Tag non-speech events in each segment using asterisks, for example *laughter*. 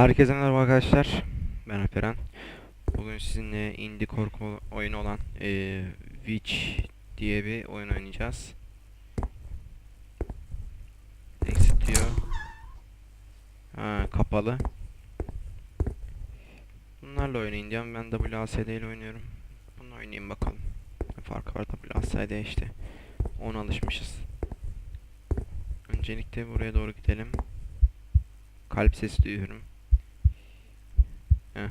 Herkese merhaba arkadaşlar. Ben Alperen. Bugün sizinle indie korku oyunu olan eee Witch diye bir oyun oynayacağız. Exit diyor. Ha, kapalı. Bunlarla oynayın diyorum. Ben WASD ile oynuyorum. Bunu oynayayım bakalım. Farkı var WASD işte. Ona alışmışız. Öncelikle buraya doğru gidelim. Kalp sesi duyuyorum. Heh.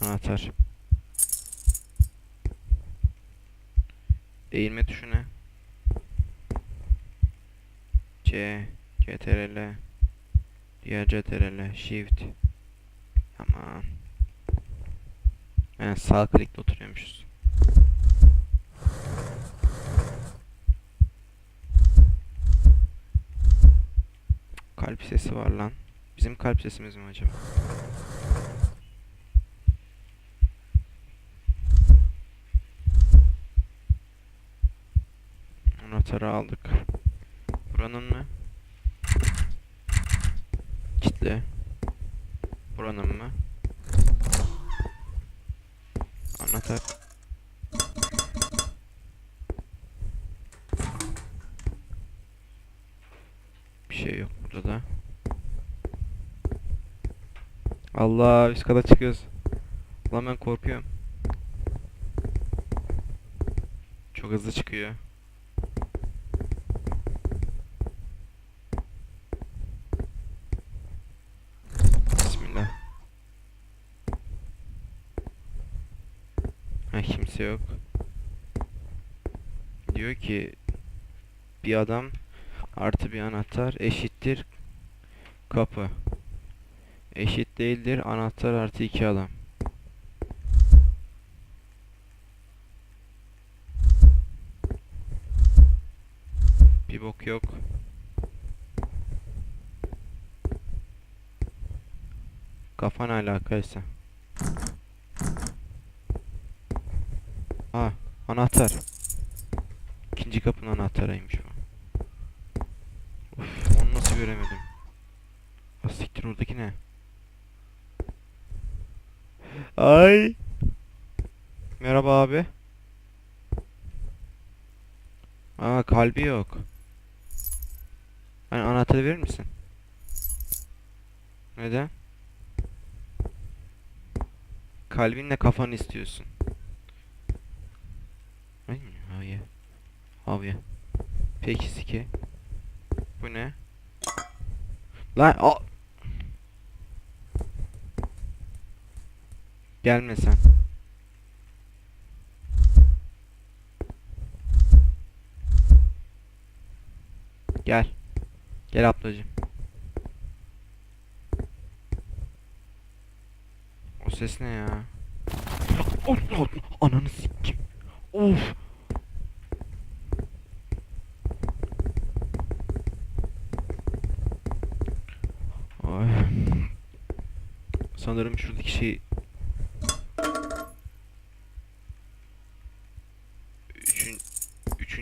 Anahtar. Eğilme tuşu ne? C, CTRL, diğer CTRL, Shift. Aman. Yani sağ klikle oturuyormuşuz. Kalp sesi var lan. Bizim kalp sesimiz mi acaba? Anahtarı aldık. Buranın mı? Kitle. Buranın mı? Anahtar. Bir şey yok burada da. Allah üst kata çıkıyoruz. Lan ben korkuyorum. Çok hızlı çıkıyor. Bismillah. Ha kimse yok. Diyor ki bir adam artı bir anahtar eşittir kapı. Eşit değildir anahtar artı iki adam. Bir bok yok. Kafa ne alakaysa. Ha anahtar. İkinci kapının anahtarıymış bu. Of onu nasıl göremedim. Ha siktir oradaki ne? Ay. Merhaba abi. Aa kalbi yok. Hani anahtarı verir misin? Neden? Kalbinle kafanı istiyorsun. Ay. Abi. Peki siki. Bu ne? Lan o. Gelme sen. Gel. Gel ablacığım. O ses ne ya? Allah! Ananı sikeyim. Of! Sanırım şuradaki şey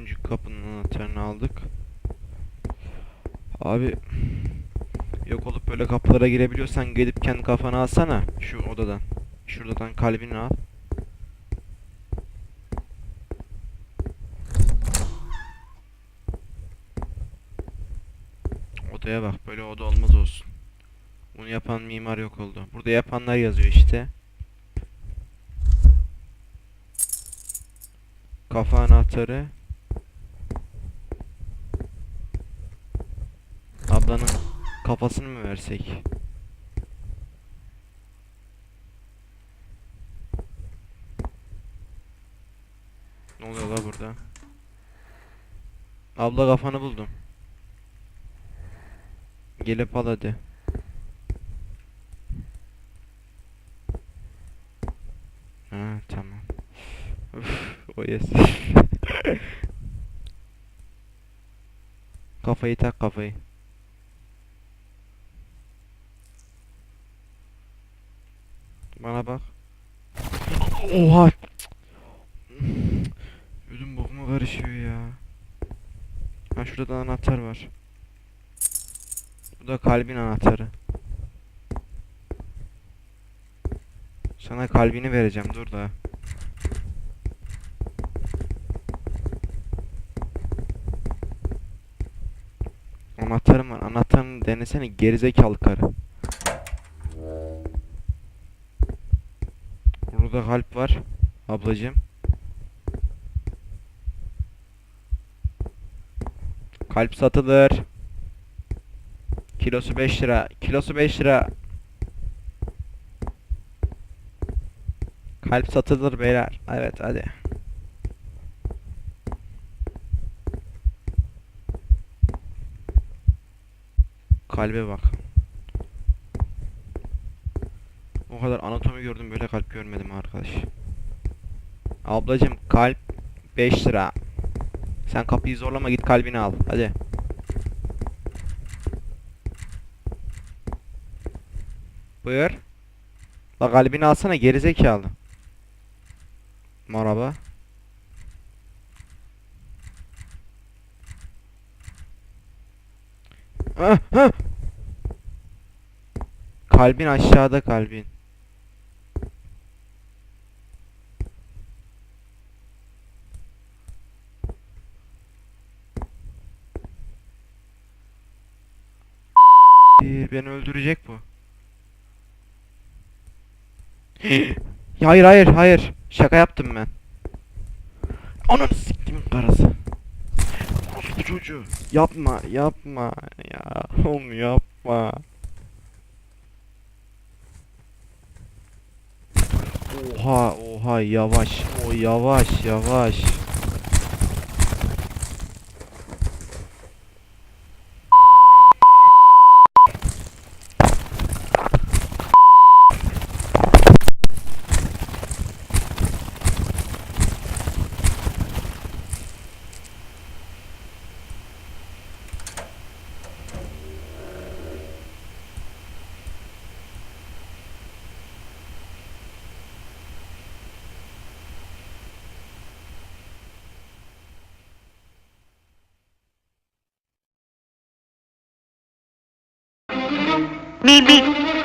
üçüncü kapının anahtarını aldık. Abi yok olup böyle kapılara girebiliyorsan gelip kendi kafanı alsana şu odadan. Şuradan kalbini al. Odaya bak böyle oda olmaz olsun. Bunu yapan mimar yok oldu. Burada yapanlar yazıyor işte. Kafa anahtarı. Ablanın kafasını mı versek? Ne oluyor la burada? Abla kafanı buldum. Gelip al hadi. Ha tamam. Uf, o yes. *laughs* Kafayı tak kafayı. Bak. Oha. Ödüm bokuma karışıyor ya. Ha şurada da anahtar var. Bu da kalbin anahtarı. Sana kalbini vereceğim dur da. Anahtarım var. Anahtarını denesene gerizekalı karı. Burada kalp var. Ablacığım. Kalp satılır. Kilosu 5 lira. Kilosu 5 lira. Kalp satılır beyler. Evet hadi. Kalbe bak. O kadar anatomi gördüm böyle kalp görmedim arkadaş. Ablacım kalp 5 lira. Sen kapıyı zorlama git kalbini al. Hadi. Buyur. La kalbini alsana gerizekalı. Merhaba. Ah, ah! Kalbin aşağıda kalbin. Beni öldürecek bu. *laughs* Hayır hayır hayır. Şaka yaptım ben. Ananı siktim karası. Bu çocuğu. Yapma yapma ya. Oğlum yapma. Oha oha yavaş. O yavaş yavaş. Bibi.